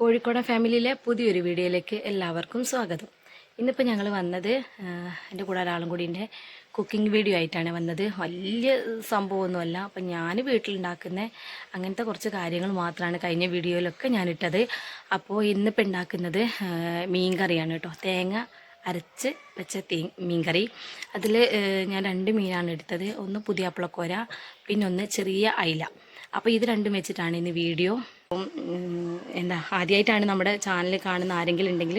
കോഴിക്കോടൻ ഫാമിലിയിലെ പുതിയൊരു വീഡിയോയിലേക്ക് എല്ലാവർക്കും സ്വാഗതം. ഇന്നിപ്പോൾ ഞങ്ങൾ വന്നത് എന്റെ കൂടെ ഒരാളും കൂടി എന്റെ കുക്കിംഗ് വീഡിയോ ആയിട്ടാണ് വന്നത്. വലിയ സംഭവമൊന്നുമല്ല. അപ്പം ഞാൻ വീട്ടിലുണ്ടാക്കുന്ന അങ്ങനത്തെ കുറച്ച് കാര്യങ്ങൾ മാത്രമാണ് കഴിഞ്ഞ വീഡിയോയിലൊക്കെ ഞാനിട്ടത്. അപ്പോൾ ഇന്നിപ്പോൾ ഉണ്ടാക്കുന്നത് മീൻ കറിയാണ് കേട്ടോ. തേങ്ങ അരച്ച് വെച്ച മീൻ മീൻകറി. അതിൽ ഞാൻ രണ്ട് മീനാണ് എടുത്തത്. ഒന്ന് പുതിയാപ്പിളക്കോര പിന്നെ ഒന്ന് ചെറിയ അയില. അപ്പോൾ ഇത് രണ്ടും വെച്ചിട്ടാണ് ഇന്ന് വീഡിയോ അപ്പം എന്താ ആദ്യമായിട്ടാണ് നമ്മുടെ ചാനൽ കാണുന്ന ആരെങ്കിലും ഉണ്ടെങ്കിൽ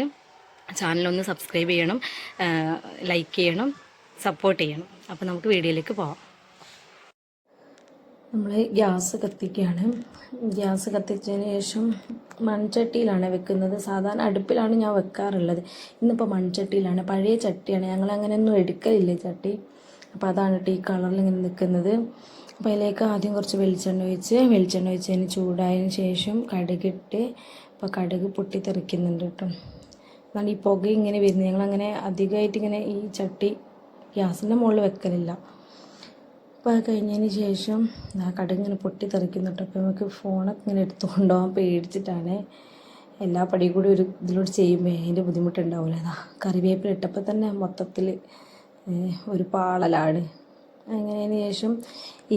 ചാനലൊന്ന് സബ്സ്ക്രൈബ് ചെയ്യണം ലൈക്ക് ചെയ്യണം സപ്പോർട്ട് ചെയ്യണം. അപ്പോൾ നമുക്ക് വീഡിയോയിലേക്ക് പോവാം. നമ്മൾ ഗ്യാസ് കത്തിക്കുകയാണ്. ഗ്യാസ് കത്തിച്ചതിന് ശേഷം മൺചട്ടിയിലാണ് വെക്കുന്നത്. സാധാരണ അടുപ്പിലാണ് ഞാൻ വെക്കാറുള്ളത്. ഇന്നിപ്പോൾ മൺചട്ടിയിലാണ്. പഴയ ചട്ടിയാണ്. ഞങ്ങൾ അങ്ങനെയൊന്നും എടുക്കലില്ല ചട്ടി. അപ്പോൾ അതാണ് ഈ കളറിൽ ഇങ്ങനെ നിൽക്കുന്നത് അപ്പോൾ അതിലേക്ക് ആദ്യം കുറച്ച് വെളിച്ചെണ്ണ ഒഴിച്ച് വെളിച്ചെണ്ണ ഒഴിച്ചതിന് ചൂടായതിന് ശേഷം കടുകിട്ട് അപ്പോൾ കടുക് പൊട്ടിത്തെറിക്കുന്നുണ്ട് കേട്ടോ. എന്നാൽ ഈ പുക ഇങ്ങനെ വരുന്നത്. ഞങ്ങളങ്ങനെ അധികമായിട്ട് ഇങ്ങനെ ഈ ചട്ടി ഗ്യാസിന്റെ മുകളിൽ വെക്കലില്ല. അപ്പോൾ അത് കഴിഞ്ഞതിന് ശേഷം ആ കടുക് ഇങ്ങനെ പൊട്ടി കേട്ടോ. അപ്പോൾ നമുക്ക് ഫോണൊക്കെ ഇങ്ങനെ എടുത്തുകൊണ്ടുപോകാൻ പേടിച്ചിട്ടാണ് എല്ലാ പടിയും കൂടി ഒരു ഇതിലൂടെ ചെയ്യുമ്പോൾ അതിന്റെ ബുദ്ധിമുട്ടുണ്ടാവില്ല അതാ കറിവേപ്പില ഇട്ടപ്പോൾ തന്നെ മൊത്തത്തിൽ ഒരു പാളലാണ്. അങ്ങനെയതിന് ശേഷം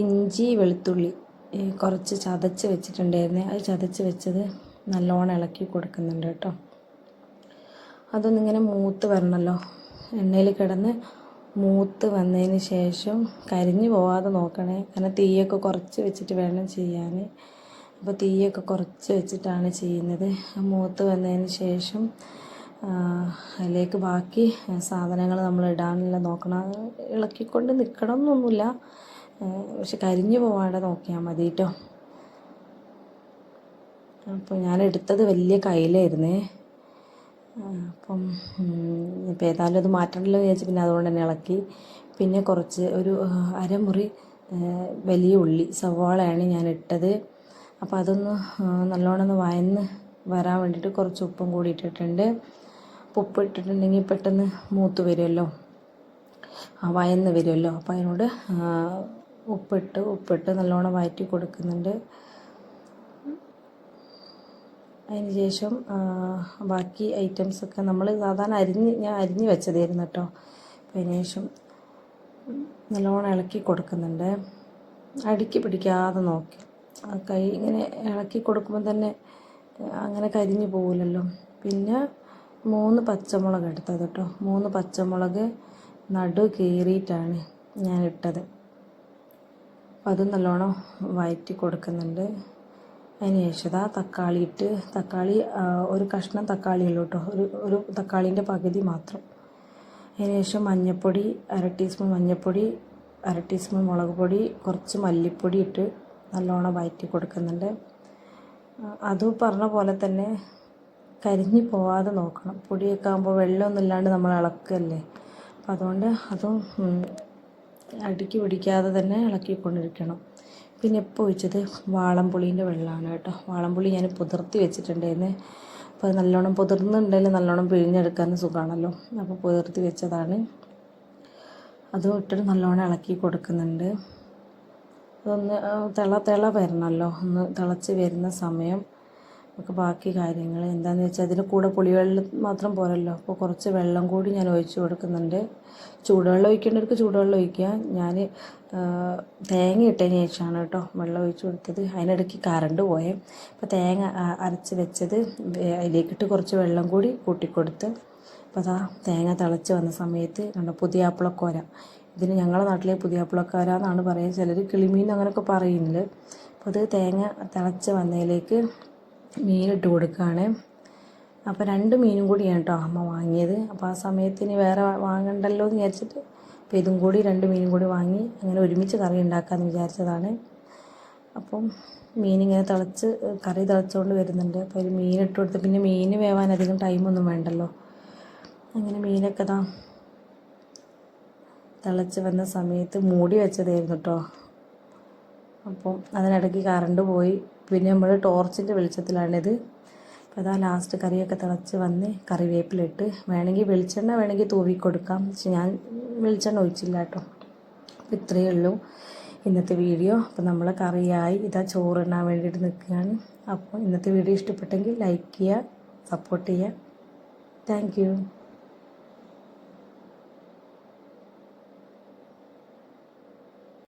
ഇഞ്ചി വെളുത്തുള്ളി കുറച്ച് ചതച്ച് വെച്ചിട്ടുണ്ടായിരുന്നു. അത് ചതച്ച് വെച്ചത് നല്ലോണം ഇളക്കി കൊടുക്കുന്നുണ്ട് കേട്ടോ. അതൊന്നിങ്ങനെ മൂത്ത് വരണമല്ലോ എണ്ണയിൽ കിടന്ന് മൂത്ത് വന്നതിന് ശേഷം കരിഞ്ഞു പോവാതെ നോക്കണേ. കാരണം തീയൊക്കെ കുറച്ച് വെച്ചിട്ട് വേണം ചെയ്യാൻ അപ്പോൾ തീയൊക്കെ കുറച്ച് വെച്ചിട്ടാണ് ചെയ്യുന്നത്. മൂത്ത് വന്നതിന് ശേഷം അതിലേക്ക് ബാക്കി സാധനങ്ങൾ നമ്മൾ ഇടാനുള്ള നോക്കണം. ഇളക്കിക്കൊണ്ട് നിൽക്കണം എന്നൊന്നുമില്ല പക്ഷെ കരിഞ്ഞു പോവാതെ നോക്കിയാൽ മതി കേട്ടോ അപ്പോൾ ഞാൻ എടുത്തത് വലിയ കയ്യിലായിരുന്നേ. അപ്പം ഇപ്പം ഏതായാലും അത് മാറ്റണമല്ലോ വിചാരിച്ച് പിന്നെ അതുകൊണ്ട് തന്നെ ഇളക്കി. പിന്നെ കുറച്ച് ഒരു അരമുറി വലിയ ഉള്ളി സവാളയാണ് ഞാൻ ഇട്ടത്. അപ്പോൾ അതൊന്ന് നല്ലോണം ഒന്ന് വയന്ന് വരാൻ വേണ്ടിയിട്ട് കുറച്ച് ഉപ്പും കൂടി ഇട്ടിട്ടുണ്ട്. ഉപ്പ് ഇട്ടിട്ടുണ്ടെങ്കിൽ പെട്ടെന്ന് മൂത്ത് വരുമല്ലോ. വയന്ന് വരുമല്ലോ. അപ്പോൾ അതിനോട് ഉപ്പിട്ട് ഉപ്പിട്ട് നല്ലോണം വയറ്റി കൊടുക്കുന്നുണ്ട്. അതിന് ശേഷം ബാക്കി ഐറ്റംസൊക്കെ നമ്മൾ സാധാരണ അരിഞ്ഞ് ഞാൻ അരിഞ്ഞ് വെച്ചതായിരുന്നു കേട്ടോ. അപ്പം അതിന് ശേഷം നല്ലോണം ഇളക്കി കൊടുക്കുന്നുണ്ട്. അടുക്കി പിടിക്കാതെ നോക്കി. കൈ ഇങ്ങനെ ഇളക്കി കൊടുക്കുമ്പോൾ തന്നെ അങ്ങനെ കരിഞ്ഞു പോകില്ലല്ലോ പിന്നെ മൂന്ന് പച്ചമുളക് എടുത്തത് കേട്ടോ. മൂന്ന് പച്ചമുളക് നടു കീറിയിട്ടാണ് ഞാൻ ഇട്ടത്. അപ്പം അത് നല്ലോണം വയറ്റി കൊടുക്കുന്നുണ്ട്. അതിന് ശേഷം തക്കാളി ഇട്ട് തക്കാളി ഒരു കഷ്ണം തക്കാളി ഉള്ളൂ കേട്ടോ. ഒരു ഒരു തക്കാളീന്റെ പകുതി മാത്രം. അതിന് ശേഷം മഞ്ഞൾപ്പൊടി അര ടീസ്പൂൺ മഞ്ഞൾപ്പൊടി അര ടീസ്പൂൺ മുളക് പൊടി കുറച്ച് മല്ലിപ്പൊടി ഇട്ട് നല്ലോണം വയറ്റി കൊടുക്കുന്നുണ്ട്. അത് പറഞ്ഞ പോലെ തന്നെ കരിഞ്ഞു പോവാതെ നോക്കണം. പൊടിയൊക്കെ ആകുമ്പോൾ വെള്ളമൊന്നും ഇല്ലാണ്ട് നമ്മൾ ഇളക്കല്ലേ? അപ്പം അതുകൊണ്ട് അതും അടുക്കി പിടിക്കാതെ തന്നെ ഇളക്കിക്കൊണ്ടിരിക്കണം. പിന്നെ ഇപ്പോൾ ഒഴിച്ചത് വാളംപുളീന്റെ വെള്ളമാണ് കേട്ടോ. വാളംപുളി ഞാൻ പുതിർത്തി വെച്ചിട്ടുണ്ടായിരുന്നു. അപ്പോൾ അത് നല്ലോണം പുതിർന്നുണ്ടെങ്കിൽ നല്ലോണം പിഴിഞ്ഞെടുക്കാൻ സുഖമാണല്ലോ. അപ്പോൾ പുതിർത്തി വെച്ചതാണ്. അതും ഇട്ടിട്ട് നല്ലോണം ഇളക്കി കൊടുക്കുന്നുണ്ട്. അതൊന്ന് തിള തിള വരണമല്ലോ ഒന്ന് തിളച്ച് വരുന്ന സമയം. നമുക്ക് ബാക്കി കാര്യങ്ങൾ. എന്താണെന്ന് വെച്ചാൽ അതിന് കൂടെ പുളിവെള്ളം മാത്രം പോരല്ലോ. അപ്പോൾ കുറച്ച് വെള്ളം കൂടി ഞാൻ ഒഴിച്ച് കൊടുക്കുന്നുണ്ട്. ചൂടുവെള്ളം ഒഴിക്കേണ്ടവർക്ക് ചൂടുവെള്ളം ഒഴിക്കുക ഞാൻ തേങ്ങ ഇട്ടതിന് ശേഷമാണ് കേട്ടോ വെള്ളം ഒഴിച്ച് കൊടുത്തത്. അതിനിടയ്ക്ക് കറണ്ട് പോയേ. അപ്പോൾ തേങ്ങ അരച്ച് വെച്ചത് അതിലേക്കിട്ട് കുറച്ച് വെള്ളം കൂടി കൂട്ടിക്കൊടുത്ത് അപ്പോൾ അതാ തേങ്ങ തിളച്ച് വന്ന സമയത്ത് കണ്ടോ പുതിയാപ്പിളക്കോര. ഇതിന് ഞങ്ങളുടെ നാട്ടിലെ പുതിയ ആപ്പിളക്കോര എന്നാണ് പറയുക ചിലർ കിളിമീൻ അങ്ങനെയൊക്കെ പറയുന്നത്. അപ്പോൾ അത് തേങ്ങ തിളച്ച് വന്നതിലേക്ക് മീനിട്ട് കൊടുക്കുകയാണ്. അപ്പോൾ രണ്ട് മീനും കൂടിയാണ് കേട്ടോ അമ്മ വാങ്ങിയത്. അപ്പോൾ ആ സമയത്ത് ഇനി വേറെ വാങ്ങണ്ടല്ലോ എന്ന് വിചാരിച്ചിട്ട് അപ്പോൾ ഇതും കൂടി രണ്ട് മീനും കൂടി വാങ്ങി അങ്ങനെ ഒരുമിച്ച് കറി ഉണ്ടാക്കാമെന്ന് വിചാരിച്ചതാണ്. അപ്പം മീനിങ്ങനെ തിളച്ച് കറി തിളച്ചുകൊണ്ട് വരുന്നുണ്ട്. അപ്പോൾ ഒരു മീൻ ഇട്ട് കൊടുത്ത് പിന്നെ മീൻ വേവാൻ അധികം ടൈമൊന്നും വേണ്ടല്ലോ. അങ്ങനെ മീനൊക്കെ താ തിളച്ച് വന്ന സമയത്ത് മൂടി വെച്ചതായിരുന്നു കേട്ടോ അപ്പം അതിനിടയ്ക്ക് കറണ്ട് പോയി. പിന്നെ നമ്മൾ ടോർച്ചിന്റെ വെളിച്ചത്തിലാണിത്. അപ്പോൾ അതാ ലാസ്റ്റ് കറിയൊക്കെ തിളച്ച് വന്ന് കറിവേപ്പിലിട്ട്. വേണമെങ്കിൽ വെളിച്ചെണ്ണ വേണമെങ്കിൽ തൂവി കൊടുക്കാം. പക്ഷെ ഞാൻ വെളിച്ചെണ്ണ ഒഴിച്ചില്ല കേട്ടോ. അപ്പോൾ ഇത്രയേ ഉള്ളൂ ഇന്നത്തെ വീഡിയോ. അപ്പോൾ നമ്മൾ കറിയായി. ഇതാ ചോറിടാൻ വേണ്ടിയിട്ട് നിൽക്കുകയാണ്. അപ്പോൾ ഇന്നത്തെ വീഡിയോ ഇഷ്ടപ്പെട്ടെങ്കിൽ ലൈക്ക് ചെയ്യുക സപ്പോർട്ട് ചെയ്യുക. താങ്ക്